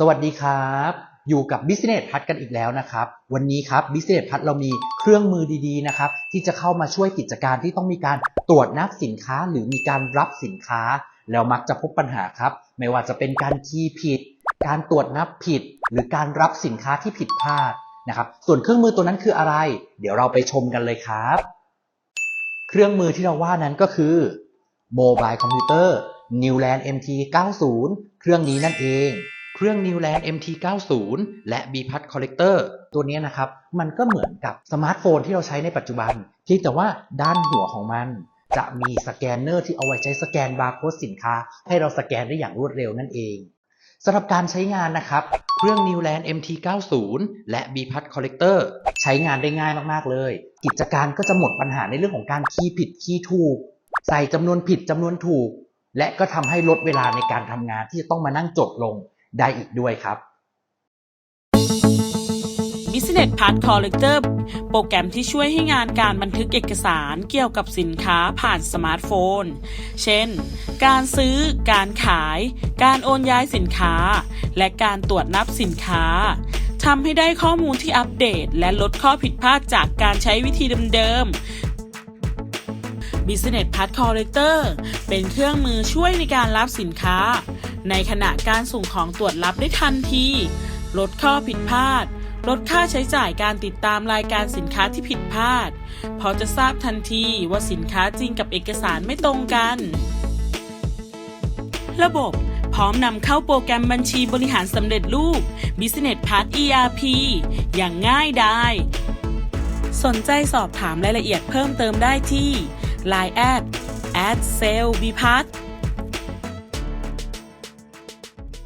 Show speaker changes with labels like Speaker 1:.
Speaker 1: สวัสดีครับ อยู่กับ Business พัดกันอีกแล้วนะครับ วันนี้ครับ Business พัดเรามีเครื่องมือดีๆนะครับ ที่จะเข้ามาช่วยกิจการที่ต้องมีการตรวจนับสินค้า หรือมีการรับสินค้า แล้วมักจะพบปัญหาครับ ไม่ว่าจะเป็นการคีย์ผิด การตรวจนับผิด หรือการรับสินค้าที่ผิดพลาดนะครับ ส่วนเครื่องมือตัวนั้นคืออะไร เดี๋ยวเราไปชมกันเลยครับ เครื่องมือที่เราว่านั้นก็คือ Mobile Computer Newland MT 90 เครื่องนี้นั่นเอง เครื่อง Newland MT 90 และ b p a t Collector ตัวนี้นะครับมันก็เหมือนกับสมาร์ทโฟนที่เราใช้ในปัจจุบันเพียงแต่ว่าด้านหัวของมันจะมีสแกนเนอร์ที่เอาไว้ใช้สแกนบาร์โค้ดสินค้า ให้เราสแกนได้อย่างรวดเร็วนั่นเองสำหรับการใช้งานนะครับ เครื่อง Newland MT 90 และ b p a t Collector ใช้งานได้ง่ายมากๆเลย กิจการก็จะหมดปัญหาในเรื่องของการคีย์ผิดคีย์ถูก ใส่จำนวนผิดจำนวนถูก และก็ทำให้ลดเวลาในการทำงานที่จะต้องมานั่งจดลง ได้อีกด้วยครับ
Speaker 2: Business Part Collector โปรแกรมที่ช่วยให้งานการบันทึกเอกสารเกี่ยวกับสินค้าผ่านสมาร์ทโฟน เช่น การซื้อ การขาย การโอนย้ายสินค้า และการตรวจนับสินค้าทำให้ได้ข้อมูลที่อัปเดต และลดข้อผิดพลาดจากการใช้วิธีเดิม ๆ Business Part Collector เป็นเครื่องมือช่วยในการรับสินค้า ในขณะการส่งของตรวจรับได้ทันที ลดข้อผิดพลาด ลดค่าใช้จ่ายการติดตามรายการสินค้าที่ผิดพลาด เพราะจะทราบทันทีว่าสินค้าจริงกับเอกสารไม่ตรงกัน ระบบพร้อมนำเข้าโปรแกรมบัญชีบริหารสำเร็จรูป Business Part ERP อย่างง่ายดายสนใจสอบถามรายละเอียดเพิ่มเติมได้ที่ Line แอด at s a l e b p a t